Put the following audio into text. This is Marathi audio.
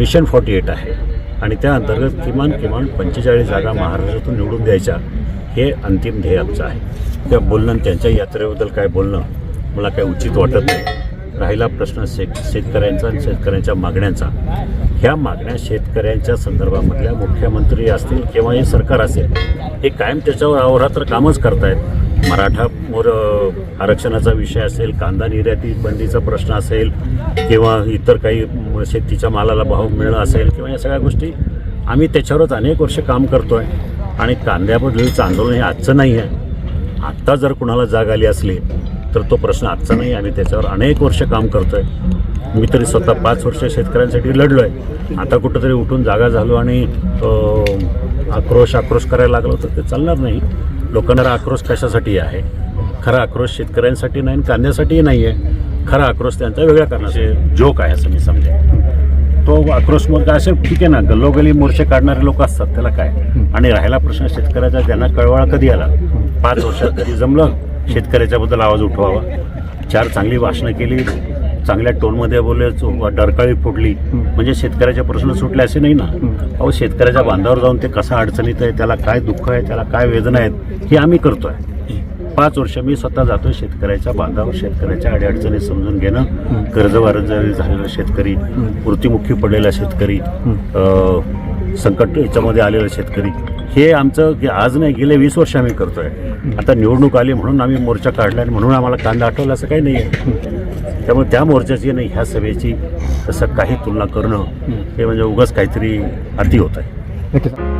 मिशन फॉर्टी एट आहे. आणि त्या अंतर्गत किमान किमान पंचेचाळीस जागा महाराष्ट्रातून निवडून द्यायच्या हे अंतिम ध्येय आमचं आहे. त्या बोलणं त्यांच्या यात्रेबद्दल काय बोलणं मला काय उचित वाटत नाही. राहिला प्रश्न शेत शेतकऱ्यांचा आणि शेतकऱ्यांच्या मागण्यांचा. ह्या मागण्या शेतकऱ्यांच्या संदर्भामधल्या मुख्यमंत्री असतील किंवा हे सरकार असेल हे कायम त्याच्यावर अवरात्र कामच करतायत. मराठा मोर आरक्षणाचा विषय असेल कांदा निर्याती बंदीचा प्रश्न असेल किंवा इतर काही शेतीच्या मालाला भाव मिळणं असेल किंवा या सगळ्या गोष्टी आम्ही त्याच्यावरच अनेक वर्ष काम करतो आहे आणि कांद्याबद्दलचं आंदोलन हे आजचं नाही आहे. आत्ता जर कुणाला जाग आली असली तर तो प्रश्न आजचा नाही आम्ही त्याच्यावर अनेक वर्ष काम करतो आहे मी तरी स्वतः पाच वर्ष शेतकऱ्यांसाठी लढलो आहे आता कुठंतरी उठून जागा झालो आणि आक्रोश आक्रोश करायला लागलो तर ते चालणार नाही. लोकांना आक्रोश कशासाठी आहे? खरा आक्रोश शेतकऱ्यांसाठी नाही आणि कांद्यासाठीही नाही आहे. खरा आक्रोश त्यांचा वेगळ्या कारणाचे जोक आहे असं मी समजेन. तो आक्रोश मग असे ठीक आहे ना गल्लोगली मोर्चे काढणारे लोक असतात त्याला काय? आणि राहिला प्रश्न शेतकऱ्याचा त्यांना कळवाळा कधी आला? पाच वर्षात कधी जमलं? शेतकऱ्याच्याबद्दल आवाज उठवावा. चार चांगली भाषणं केली. चांगल्या टोनमध्ये बोलले डरकाळी फोडली. म्हणजे शेतकऱ्याचे प्रश्न सुटले असे नाही ना? अहो शेतकऱ्याच्या बांधावर जाऊन ते कसा अडचणीत आहे त्याला काय दुःख आहे त्याला काय वेदना आहेत हे आम्ही करतोय. पाच वर्ष मी स्वतः जातो शेतकऱ्याच्या बांधावर शेतकऱ्याच्या अडीअडचणी समजून घेणं. कर्जवारज झालेला शेतकरी मृत्युमुखी पडलेला शेतकरी संकट याच्यामध्ये आलेला शेतकरी. हे आमचं आज नाही गेले वीस वर्ष आम्ही करतोय. आता निवडणूक आली म्हणून आम्ही मोर्चा काढला आणि म्हणून आम्हाला कांदा आठवला असं काही नाही आहे त्यामुळे त्या मोर्चाची नाही ह्या सभेची तसं काही तुलना करणं हे म्हणजे उगाच काहीतरी अति होत आहे.